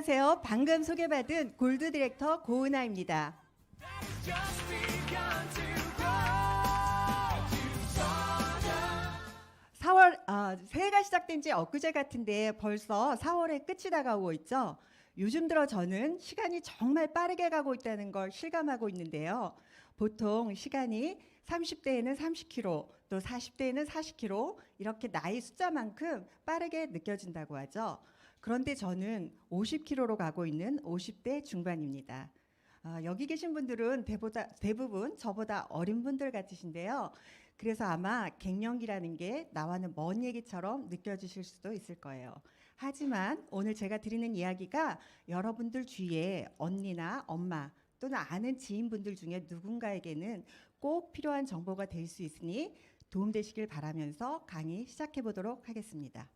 안녕하세요. 방금 소개받은 골드 디렉터 고은아입니다. just begun to grow to 4월 아, 새해가 시작된 지 엊그제 같은데 벌써 4월의 끝이 다가오고 있죠. 요즘 들어 저는 시간이 정말 빠르게 가고 있다는 걸 실감하고 있는데요. 보통 시간이 30대에는 30km, 또 40대에는 40km 이렇게 나이 숫자만큼 빠르게 느껴진다고 하죠. 그런데 저는 50km로 가고 있는 50대 중반입니다. 아, 여기 계신 분들은 대보다, 대부분 저보다 어린 분들 같으신데요. 그래서 아마 갱년기라는 게 나와는 먼 얘기처럼 느껴지실 수도 있을 거예요. 하지만 오늘 제가 드리는 이야기가 여러분들 주위에 언니나 엄마 또는 아는 지인분들 중에 누군가에게는 꼭 필요한 정보가 될 수 있으니 도움되시길 바라면서 강의 시작해 보도록 하겠습니다.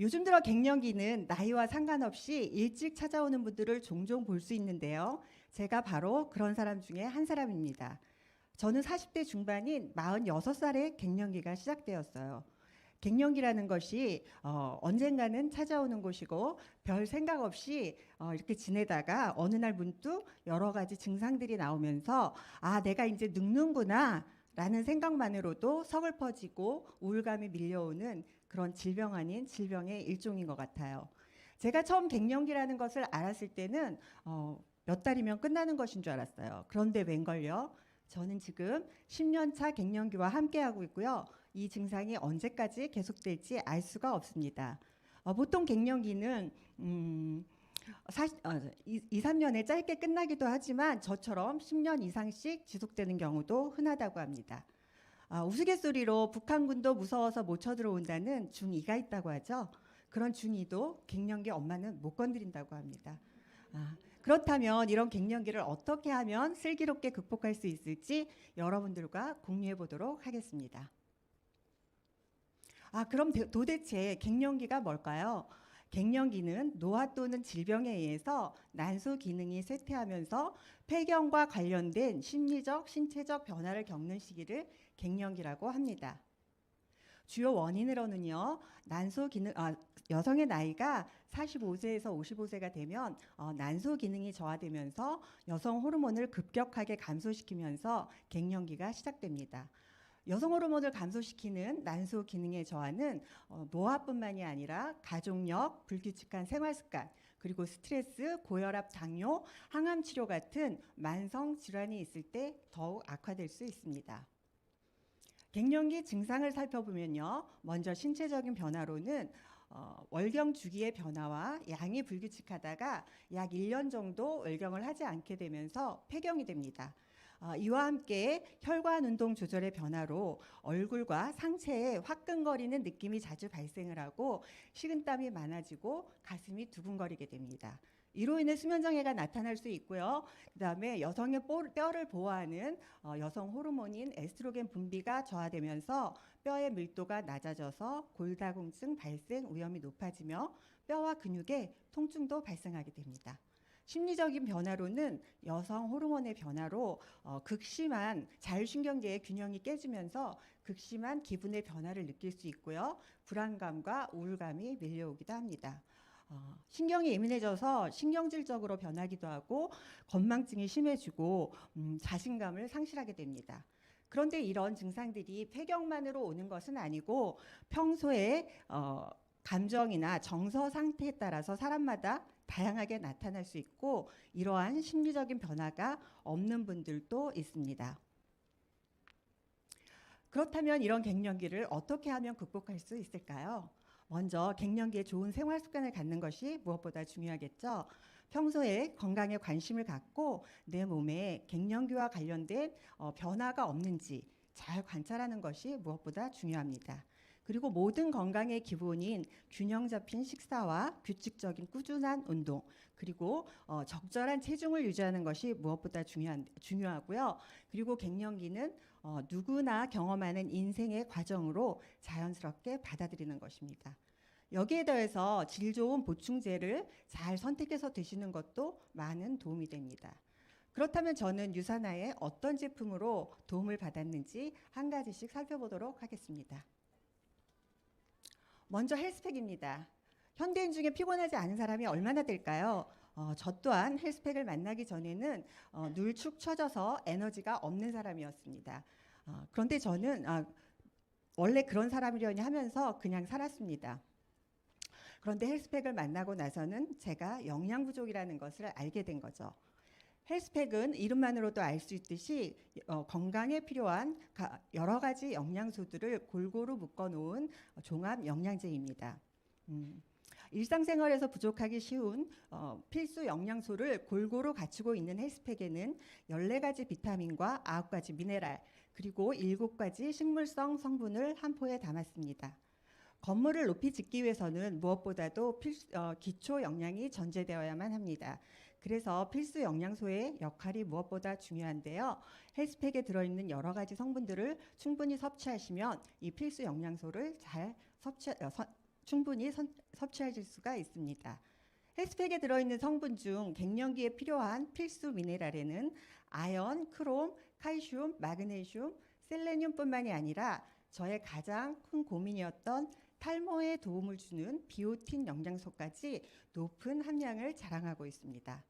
요즘 들어 갱년기는 나이와 상관없이 일찍 찾아오는 분들을 종종 볼 수 있는데요. 제가 바로 그런 사람 중에 한 사람입니다. 저는 40대 중반인 46살에 갱년기가 시작되었어요. 갱년기라는 것이 어, 언젠가는 찾아오는 곳이고 별 생각 없이 어, 이렇게 지내다가 어느 날 문득 여러 가지 증상들이 나오면서 아 내가 이제 늙는구나 라는 생각만으로도 서글퍼지고 우울감이 밀려오는 그런 질병 아닌 질병의 일종인 것 같아요. 제가 처음 갱년기라는 것을 알았을 때는 어, 몇 달이면 끝나는 것인 줄 알았어요. 그런데 웬걸요? 저는 지금 10년 차 갱년기와 함께하고 있고요. 이 증상이 언제까지 계속될지 알 수가 없습니다. 어, 보통 갱년기는 음, 사, 어, 2, 2, 3년에 짧게 끝나기도 하지만 저처럼 10년 이상씩 지속되는 경우도 흔하다고 합니다. 아, 우스갯소리로 북한군도 무서워서 못 쳐들어온다는 중2가 있다고 하죠. 그런 중2도 갱년기 엄마는 못 건드린다고 합니다. 아, 그렇다면 이런 갱년기를 어떻게 하면 슬기롭게 극복할 수 있을지 여러분들과 공유해 보도록 하겠습니다. 아, 그럼 대- 도대체 갱년기가 뭘까요? 갱년기는 노화 또는 질병에 의해서 난소 기능이 쇠퇴하면서 폐경과 관련된 심리적, 신체적 변화를 겪는 시기를 갱년기라고 합니다. 주요 원인으로는요, 난소 기능, 아, 여성의 나이가 45세에서 55세가 되면 어, 난소 기능이 저하되면서 여성 호르몬을 급격하게 감소시키면서 갱년기가 시작됩니다. 여성 호르몬을 감소시키는 난소 기능의 저하는 어, 노화뿐만이 아니라 가족력, 불규칙한 생활 습관, 그리고 스트레스, 고혈압, 당뇨, 항암 치료 같은 만성 질환이 있을 때 더욱 악화될 수 있습니다. 갱년기 증상을 살펴보면요. 먼저 신체적인 변화로는 어, 월경 주기의 변화와 양이 불규칙하다가 약 1년 정도 월경을 하지 않게 되면서 폐경이 됩니다. 어, 이와 함께 혈관 운동 조절의 변화로 얼굴과 상체에 화끈거리는 느낌이 자주 발생을 하고 식은땀이 많아지고 가슴이 두근거리게 됩니다. 이로 인해 수면 장애가 나타날 수 있고요. 그다음에 여성의 뽀- 뼈를 보호하는 어, 여성 호르몬인 에스트로겐 분비가 저하되면서 뼈의 밀도가 낮아져서 골다공증 발생 위험이 높아지며 뼈와 근육에 통증도 발생하게 됩니다. 심리적인 변화로는 여성 호르몬의 변화로 어, 극심한 자율신경계의 균형이 깨지면서 극심한 기분의 변화를 느낄 수 있고요. 불안감과 우울감이 밀려오기도 합니다. 어, 신경이 예민해져서 신경질적으로 변하기도 하고 건망증이 심해지고 음, 자신감을 상실하게 됩니다. 그런데 이런 증상들이 폐경만으로 오는 것은 아니고 평소에 어, 감정이나 정서 상태에 따라서 사람마다 다양하게 나타날 수 있고 이러한 심리적인 변화가 없는 분들도 있습니다. 그렇다면 이런 갱년기를 어떻게 하면 극복할 수 있을까요? 먼저 갱년기에 좋은 생활 습관을 갖는 것이 무엇보다 중요하겠죠. 평소에 건강에 관심을 갖고 내 몸에 갱년기와 관련된 어, 변화가 없는지 잘 관찰하는 것이 무엇보다 중요합니다. 그리고 모든 건강의 기본인 균형 잡힌 식사와 규칙적인 꾸준한 운동 그리고 어, 적절한 체중을 유지하는 것이 무엇보다 중요한 중요하고요. 그리고 갱년기는 어, 누구나 경험하는 인생의 과정으로 자연스럽게 받아들이는 것입니다. 여기에 더해서 질 좋은 보충제를 잘 선택해서 드시는 것도 많은 도움이 됩니다. 그렇다면 저는 유산화에 어떤 제품으로 도움을 받았는지 한 가지씩 살펴보도록 하겠습니다. 먼저 헬스팩입니다. 현대인 중에 피곤하지 않은 사람이 얼마나 될까요? 어, 저 또한 헬스팩을 만나기 전에는 어, 늘축 처져서 에너지가 없는 사람이었습니다. 어, 그런데 저는 아, 원래 그런 사람이려니 하면서 그냥 살았습니다. 그런데 헬스팩을 만나고 나서는 제가 영양 부족이라는 것을 알게 된 거죠. 헬스팩은 이름만으로도 알 수 있듯이 어, 건강에 필요한 가- 여러 가지 영양소들을 골고루 묶어 놓은 종합 영양제입니다. 음, 일상생활에서 부족하기 쉬운 어, 필수 영양소를 골고루 갖추고 있는 헬스팩에는 14가지 비타민과 9가지 미네랄 그리고 7가지 식물성 성분을 한 포에 담았습니다. 건물을 높이 짓기 위해서는 무엇보다도 필, 어, 기초 영양이 전제되어야만 합니다. 그래서 필수 영양소의 역할이 무엇보다 중요한데요. 헬스팩에 들어있는 여러 가지 성분들을 충분히 섭취하시면 이 필수 영양소를 잘 섭취, 어, 서- 충분히 선- 섭취하실 수가 있습니다. 헬스팩에 들어있는 성분 중 갱년기에 필요한 필수 미네랄에는 아연, 크롬, 칼슘, 마그네슘, 셀레늄뿐만이 아니라 저의 가장 큰 고민이었던 탈모에 도움을 주는 비오틴 영양소까지 높은 함량을 자랑하고 있습니다.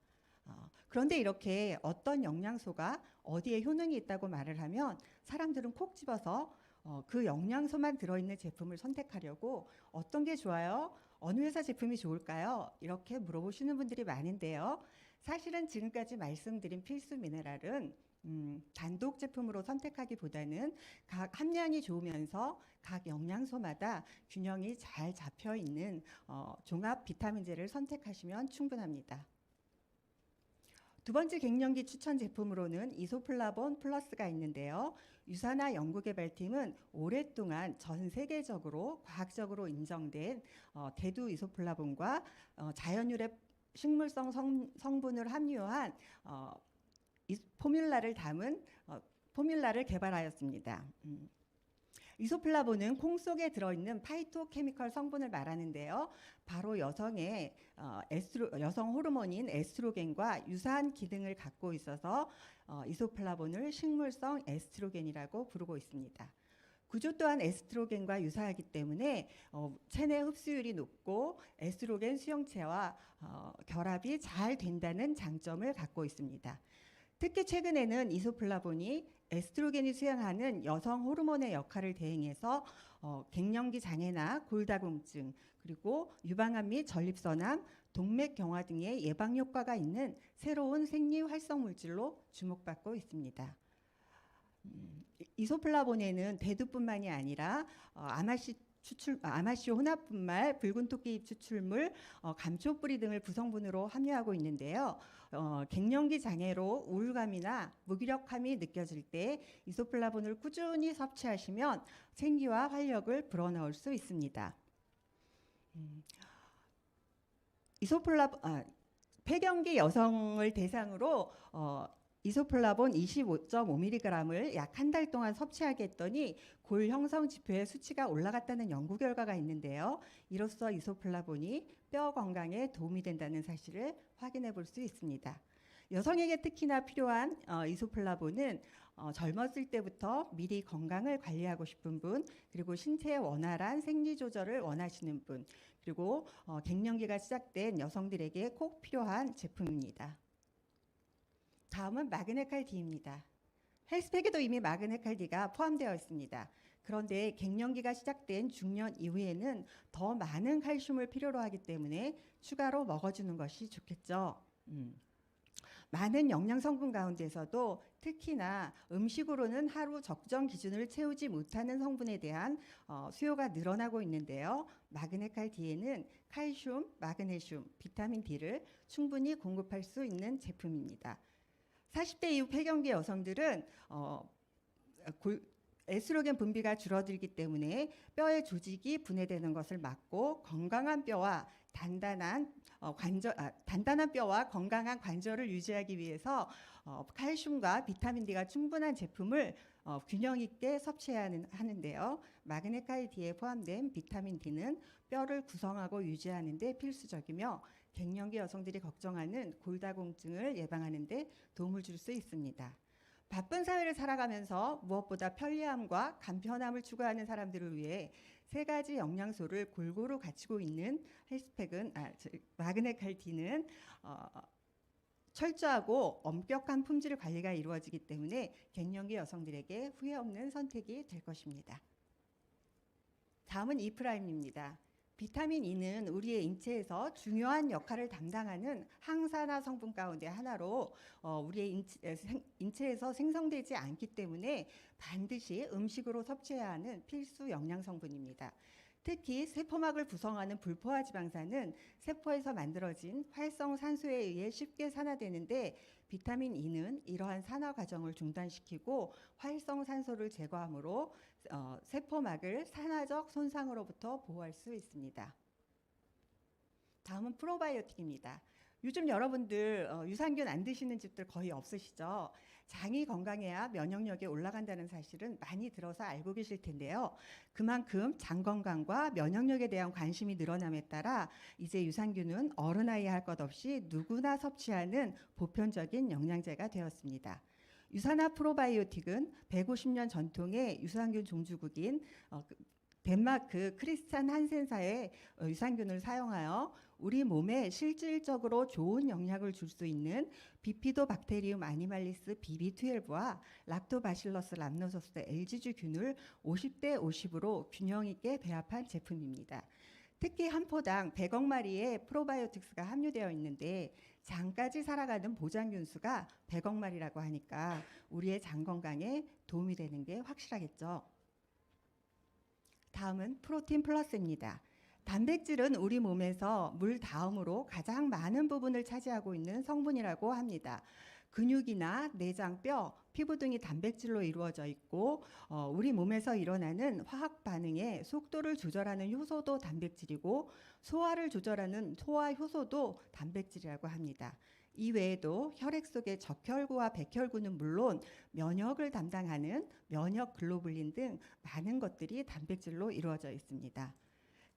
어, 그런데 이렇게 어떤 영양소가 어디에 효능이 있다고 말을 하면 사람들은 콕 집어서 어, 그 영양소만 들어있는 제품을 선택하려고 어떤 게 좋아요? 어느 회사 제품이 좋을까요? 이렇게 물어보시는 분들이 많은데요. 사실은 지금까지 말씀드린 필수 미네랄은 음, 단독 제품으로 선택하기보다는 각 함량이 좋으면서 각 영양소마다 균형이 잘 잡혀 있는 어, 종합 비타민제를 선택하시면 충분합니다. 두 번째 갱년기 추천 제품으로는 이소플라본 플러스가 있는데요. 유산화 연구개발팀은 오랫동안 전 세계적으로 과학적으로 인정된 어, 대두 이소플라본과 어, 자연유래 식물성 성, 성분을 함유한 어, 이 포뮬라를 담은 어, 포뮬라를 개발하였습니다. 음. 이소플라본은 콩 속에 들어있는 파이토케미컬 성분을 말하는데요. 바로 여성의 어, 에스트로, 여성 호르몬인 에스트로겐과 유사한 기능을 갖고 있어서 어, 이소플라본을 식물성 에스트로겐이라고 부르고 있습니다. 구조 또한 에스트로겐과 유사하기 때문에 어, 체내 흡수율이 높고 에스트로겐 수용체와 어, 결합이 잘 된다는 장점을 갖고 있습니다. 특히 최근에는 이소플라본이 에스트로겐이 수행하는 여성 호르몬의 역할을 대행해서 어, 갱년기 장애나 골다공증 그리고 유방암 및 전립선암, 동맥 경화 등의 예방 효과가 있는 새로운 생리 활성 물질로 주목받고 있습니다. 음, 이- 이소플라본에는 대두뿐만이 아니라 어, 아마시 추출 아, 아마시오 혼합분말, 붉은 토끼잎 추출물, 어, 감초 뿌리 등을 구성분으로 함유하고 있는데요. 어, 갱년기 장애로 우울감이나 무기력함이 느껴질 때 이소플라본을 꾸준히 섭취하시면 생기와 활력을 불어넣을 수 있습니다. 음, 이소플라 아, 폐경기 여성을 대상으로 어, 이소플라본 25.5mg을 약 한 달 동안 섭취하게 했더니 골 형성 지표의 수치가 올라갔다는 연구 결과가 있는데요. 이로써 이소플라본이 뼈 건강에 도움이 된다는 사실을 확인해 볼 수 있습니다. 여성에게 특히나 필요한 어, 이소플라본은 어, 젊었을 때부터 미리 건강을 관리하고 싶은 분, 그리고 신체의 원활한 생리 조절을 원하시는 분, 그리고 어, 갱년기가 시작된 여성들에게 꼭 필요한 제품입니다. 다음은 마그네칼 D입니다. 헬스팩에도 이미 마그네칼 D가 포함되어 있습니다. 그런데 갱년기가 시작된 중년 이후에는 더 많은 칼슘을 필요로 하기 때문에 추가로 먹어주는 것이 좋겠죠. 음. 많은 영양 성분 가운데서도 특히나 음식으로는 하루 적정 기준을 채우지 못하는 성분에 대한 어, 수요가 늘어나고 있는데요. 마그네칼 D에는 칼슘, 마그네슘, 비타민 D를 충분히 공급할 수 있는 제품입니다. 40대 이후 폐경기 여성들은 어, 골, 에스트로겐 분비가 줄어들기 때문에 뼈의 조직이 분해되는 것을 막고 건강한 뼈와 단단한 어, 관절, 아, 단단한 뼈와 건강한 관절을 유지하기 위해서 어, 칼슘과 비타민 D가 충분한 제품을 어, 균형 있게 섭취해야 하는, 하는데요. 마그네칼 D에 포함된 비타민 D는 뼈를 구성하고 유지하는 데 필수적이며 갱년기 여성들이 걱정하는 골다공증을 예방하는 데 도움을 줄 수 있습니다. 바쁜 사회를 살아가면서 무엇보다 편리함과 간편함을 추구하는 사람들을 위해 세 가지 영양소를 골고루 갖추고 있는 헬스팩은 아, 저, 마그네칼 D는 어, 철저하고 엄격한 품질 관리가 이루어지기 때문에 갱년기 여성들에게 후회 없는 선택이 될 것입니다. 다음은 이프라임입니다. 비타민 E는 우리의 인체에서 중요한 역할을 담당하는 항산화 성분 가운데 하나로 어, 우리의 인체, 에, 생- 인체에서 생성되지 않기 때문에 반드시 음식으로 섭취해야 하는 필수 영양 성분입니다. 특히 세포막을 구성하는 불포화 지방산은 세포에서 만들어진 활성 산소에 의해 쉽게 산화되는데 비타민 E는 이러한 산화 과정을 중단시키고 활성 산소를 제거하므로 어, 세포막을 산화적 손상으로부터 보호할 수 있습니다. 다음은 프로바이오틱입니다. 요즘 여러분들 어, 유산균 안 드시는 집들 거의 없으시죠? 장이 건강해야 면역력이 올라간다는 사실은 많이 들어서 알고 계실 텐데요. 그만큼 장 건강과 면역력에 대한 관심이 늘어남에 따라 이제 유산균은 어른아이 할 것 없이 누구나 섭취하는 보편적인 영양제가 되었습니다. 유산화 프로바이오틱은 150년 전통의 유산균 종주국인 어, 그 덴마크 크리스찬 한센사의 어, 유산균을 사용하여 우리 몸에 실질적으로 좋은 영향을 줄 수 있는 비피도 박테리움 아니말리스 BB12와 락토바실러스 람노소스 LG주균을 50대 50으로 균형 있게 배합한 제품입니다. 특히 한 포당 100억 마리의 프로바이오틱스가 함유되어 있는데 장까지 살아가는 보장균 수가 100억 마리라고 하니까 우리의 장 건강에 도움이 되는 게 확실하겠죠. 다음은 프로틴 플러스입니다. 단백질은 우리 몸에서 물 다음으로 가장 많은 부분을 차지하고 있는 성분이라고 합니다. 근육이나 내장, 뼈, 피부 등이 단백질로 이루어져 있고 어, 우리 몸에서 일어나는 화학 반응의 속도를 조절하는 효소도 단백질이고 소화를 조절하는 소화 효소도 단백질이라고 합니다. 이 외에도 혈액 속의 적혈구와 백혈구는 물론 면역을 담당하는 면역 글로불린 등 많은 것들이 단백질로 이루어져 있습니다.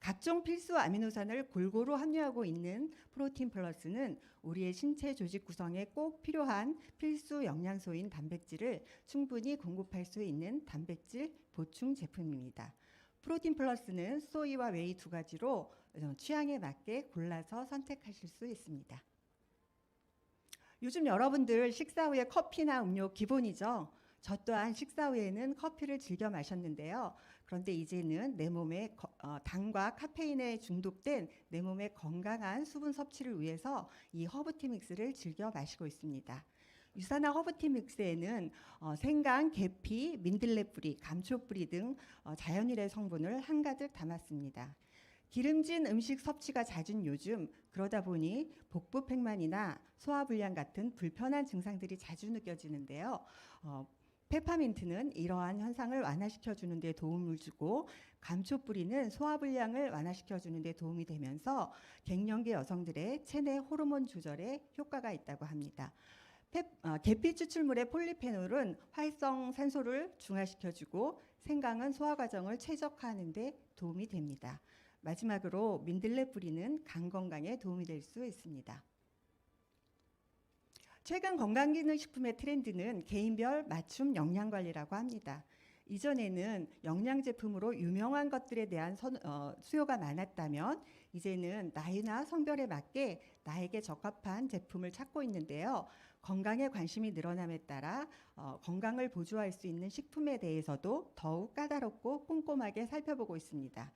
각종 필수 아미노산을 골고루 함유하고 있는 프로틴 플러스는 우리의 신체 조직 구성에 꼭 필요한 필수 영양소인 단백질을 충분히 공급할 수 있는 단백질 보충 제품입니다. 프로틴 플러스는 소이와 웨이 두 가지로 어, 취향에 맞게 골라서 선택하실 수 있습니다. 요즘 여러분들 식사 후에 커피나 음료 기본이죠. 저 또한 식사 후에는 커피를 즐겨 마셨는데요. 그런데 이제는 내 몸에 거- 어, 당과 카페인에 중독된 내 몸의 건강한 수분 섭취를 위해서 이 허브티 믹스를 즐겨 마시고 있습니다. 유산화 허브티 믹스에는 어, 생강, 계피, 민들레 뿌리, 감초 뿌리 등 어, 자연유래 성분을 한가득 담았습니다. 기름진 음식 섭취가 잦은 요즘 그러다 보니 복부 팽만이나 소화 불량 같은 불편한 증상들이 자주 느껴지는데요. 어, 페퍼민트는 이러한 현상을 완화시켜 주는 데 도움을 주고 감초 뿌리는 소화 불량을 완화시켜 주는 데 도움이 되면서 갱년기 여성들의 체내 호르몬 조절에 효과가 있다고 합니다. 페, 어, 계피 추출물의 폴리페놀은 활성 산소를 중화시켜 주고 생강은 소화 과정을 최적화하는 데 도움이 됩니다. 마지막으로 민들레 뿌리는 간 건강에 도움이 될 수 있습니다. 최근 건강기능식품의 트렌드는 개인별 맞춤 영양 관리라고 합니다. 이전에는 영양 제품으로 유명한 것들에 대한 선- 어, 수요가 많았다면 이제는 나이나 성별에 맞게 나에게 적합한 제품을 찾고 있는데요. 건강에 관심이 늘어남에 따라 어, 건강을 보조할 수 있는 식품에 대해서도 더욱 까다롭고 꼼꼼하게 살펴보고 있습니다.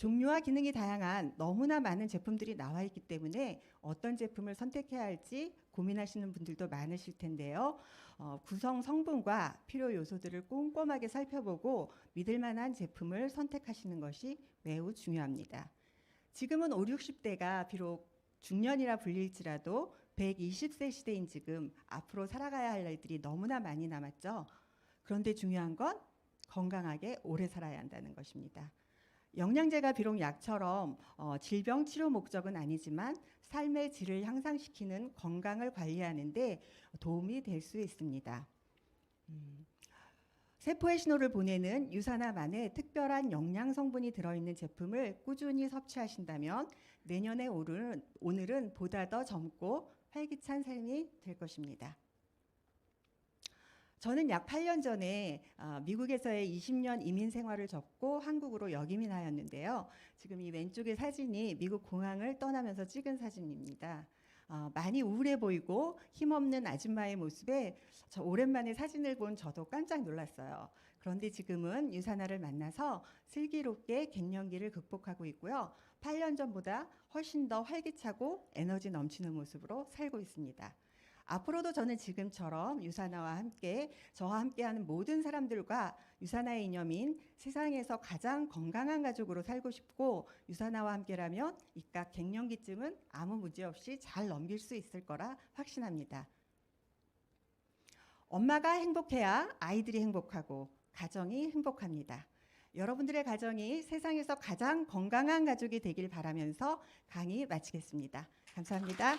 종류와 기능이 다양한 너무나 많은 제품들이 나와 있기 때문에 어떤 제품을 선택해야 할지 고민하시는 분들도 많으실 텐데요. 어, 구성 성분과 필요 요소들을 꼼꼼하게 살펴보고 믿을 만한 제품을 선택하시는 것이 매우 중요합니다. 지금은 5, 60대가 비록 중년이라 불릴지라도 120세 시대인 지금 앞으로 살아가야 할 날들이 너무나 많이 남았죠. 그런데 중요한 건 건강하게 오래 살아야 한다는 것입니다. 영양제가 비록 약처럼 어, 질병 치료 목적은 아니지만 삶의 질을 향상시키는 건강을 관리하는데 도움이 될 수 있습니다. 음, 세포의 신호를 보내는 유산화만의 특별한 영양 성분이 들어있는 제품을 꾸준히 섭취하신다면 내년에 오른, 오늘은 보다 더 젊고 활기찬 삶이 될 것입니다. 저는 약 8년 전에 아, 미국에서의 20년 이민 생활을 접고 한국으로 역이민하였는데요. 지금 이 왼쪽의 사진이 미국 공항을 떠나면서 찍은 사진입니다. 어, 많이 우울해 보이고 힘없는 아줌마의 모습에 저 오랜만에 사진을 본 저도 깜짝 놀랐어요. 그런데 지금은 유사나를 만나서 슬기롭게 갱년기를 극복하고 있고요. 8년 전보다 훨씬 더 활기차고 에너지 넘치는 모습으로 살고 있습니다. 앞으로도 저는 지금처럼 유사나와 함께 저와 함께하는 모든 사람들과 유사나의 이념인 세상에서 가장 건강한 가족으로 살고 싶고 유사나와 함께라면 이깟 갱년기쯤은 아무 문제 없이 잘 넘길 수 있을 거라 확신합니다. 엄마가 행복해야 아이들이 행복하고 가정이 행복합니다. 여러분들의 가정이 세상에서 가장 건강한 가족이 되길 바라면서 강의 마치겠습니다. 감사합니다.